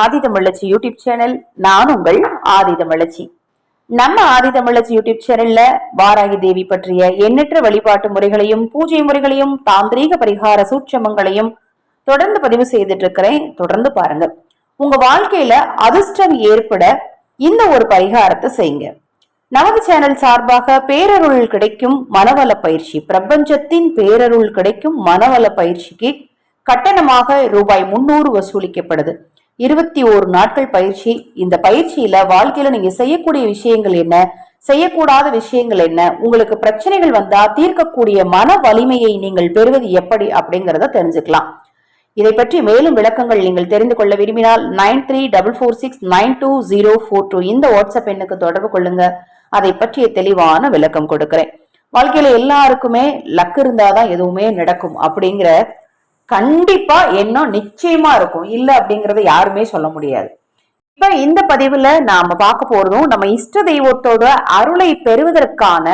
ஆதி தமிழச்சி YouTube channel நான் உங்கள் ஆதி தமிழச்சி. நம்ம ஆதி தமிழச்சி யூடியூப் சேனல்ல வாராகி தேவி பற்றிய எண்ணற்ற வழிபாட்டு முறைகளையும் பூஜை முறைகளையும் தாந்திரீக பரிகார சூட்சமங்களையும் தொடர்ந்து பதிவு செய்துட்டு இருக்கிறேன் தொடர்ந்து பாருங்க. உங்க வாழ்க்கையில அதிர்ஷ்டம் ஏற்பட இந்த ஒரு பரிகாரத்தை செய்யுங்க. நமது சேனல் சார்பாக பேரருள் கிடைக்கும் மனவள பயிற்சி பிரபஞ்சத்தின் பேரருள் கிடைக்கும் மனவள பயிற்சிக்கு கட்டணமாக ரூபாய் முன்னூறு வசூலிக்கப்படுது. இருபத்தி ஓரு நாட்கள் பயிற்சி. இந்த பயிற்சியில வாழ்க்கையில நீங்க செய்யக்கூடிய விஷயங்கள் என்ன? செய்யக்கூடாத விஷயங்கள் என்ன? உங்களுக்கு பிரச்சனைகள் வந்தா தீர்க்கக்கூடிய மன வலிமையை நீங்கள் பெறுவது எப்படி அப்படிங்கறத தெரிஞ்சுக்கலாம். இதை பற்றி மேலும் விளக்கங்கள் நீங்கள் தெரிந்து கொள்ள விரும்பினால் nine three double four six nine two zero four two இந்த வாட்ஸ்அப் எண்ணுக்கு தொடர்பு கொள்ளுங்க. அதை பற்றிய தெளிவான விளக்கம் கொடுக்கிறேன். வாழ்க்கையில எல்லாருக்குமே லக் இருந்தாதான் எதுவுமே நடக்கும் அப்படிங்கிற கண்டிப்பா எண்ணம் நிச்சயமா இருக்கும். இல்ல அப்படிங்கறத யாருமே சொல்ல முடியாது. இப்ப இந்த பதிவுல நாம பார்க்க போறதும் நம்ம இஷ்ட தெய்வத்தோட அருளை பெறுவதற்கான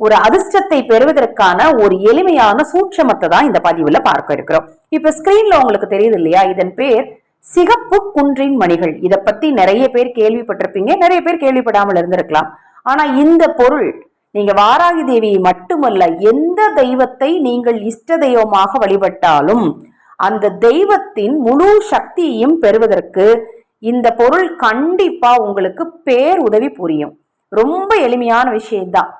ஒரு அதிர்ஷ்டத்தை பெறுவதற்கான ஒரு எளிமையான சூட்சமத்தை தான் இந்த பதிவுல பார்க்க இருக்கிறோம். இப்ப ஸ்கிரீன்ல உங்களுக்கு தெரியுது இல்லையா? இதன் பேர் சிகப்பு குன்றின் மணிகள். இத பத்தி நிறைய பேர் கேள்விப்பட்டிருப்பீங்க. நிறைய பேர் கேள்விப்படாமல் இருந்திருக்கலாம். ஆனா இந்த பொருள் நீங்க வாராகி தேவியை மட்டுமல்ல எந்த தெய்வத்தை நீங்கள் இஷ்ட தெய்வமாக வழிபட்டாலும் அந்த தெய்வத்தின் முழு சக்தியையும் பெறுவதற்கு இந்த பொருள் கண்டிப்பா உங்களுக்கு பேர் உதவி புரியும். ரொம்ப எளிமையான விஷயம்தான்.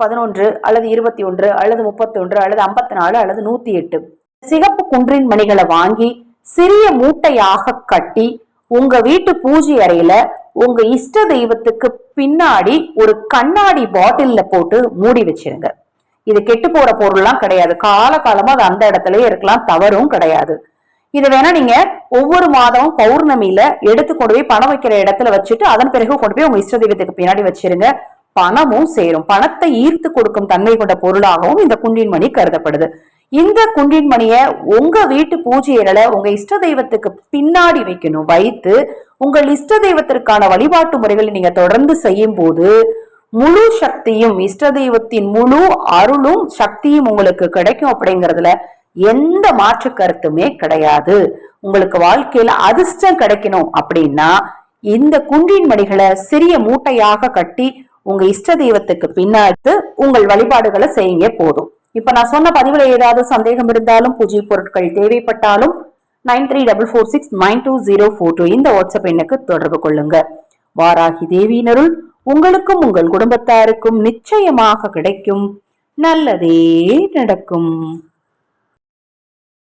பதினொன்று அல்லது இருபத்தி ஒன்று அல்லது முப்பத்தி ஒன்று அல்லது ஐம்பத்தி நாலு அல்லது நூத்தி எட்டு. சிகப்பு குன்றின் மணிகளை வாங்கி சிறிய மூட்டையாக கட்டி உங்க வீட்டு பூஜை அறையில உங்க இஷ்ட தெய்வத்துக்கு பின்னாடி ஒரு கண்ணாடி பாட்டில்ல போட்டு மூடி வச்சிருங்க. இது கெட்டு போற பொருள்லாம் கிடையாது. கால காலமா அது அந்த இடத்துலயே இருக்கலாம். தவறும் கிடையாது. இது வேணா நீங்க ஒவ்வொரு மாதமும் பௌர்ணமியில எடுத்து கொண்டு போய் பணம் வைக்கிற இடத்துல வச்சுட்டு அதன் பிறகு கொண்டு போய் உங்க இஷ்ட தெய்வத்துக்கு பின்னாடி வச்சிருங்க. பணமும் சேரும். பணத்தை ஈர்த்து கொடுக்கும் தன்மை கொண்ட பொருளாகவும் இந்த குண்டின் மணி கருதப்படுது. இந்த குண்டின் மணிய உங்க வீட்டு பூஜை அறையில உங்க இஷ்ட தெய்வத்துக்கு பின்னாடி வைக்கணும். வைத்து உங்கள் இஷ்ட தெய்வத்திற்கான வழிபாட்டு முறைகளை நீங்க தொடர்ந்து செய்யும் போது முழு சக்தியும் இஷ்ட தெய்வத்தின் முழு அருளும் சக்தியும் உங்களுக்கு கிடைக்கும் அப்படிங்கறதுல எந்த மாற்று கருத்துமே கிடையாது. உங்களுக்கு வாழ்க்கையில அதிர்ஷ்டம் கிடைக்கணும் அப்படின்னா இந்த குன்றின் மணிகளை சிறிய மூட்டையாக கட்டி உங்க இஷ்ட தெய்வத்துக்கு பின்னாடி உங்கள் வழிபாடுகளை செய்யுங்க போதும். இப்ப நான் சொன்ன பதிவுல ஏதாவது சந்தேகம் இருந்தாலும் பூஜை பொருட்கள் தேவைப்பட்டாலும் nine three double four six nine two zero four two இந்த வாட்ஸ்அப் எண்ணுக்கு தொடர்பு கொள்ளுங்க. வாராகி தேவியினருள் உங்களுக்கும் உங்கள் குடும்பத்தாருக்கும் நிச்சயமாக கிடைக்கும். நல்லதே நடக்கும்.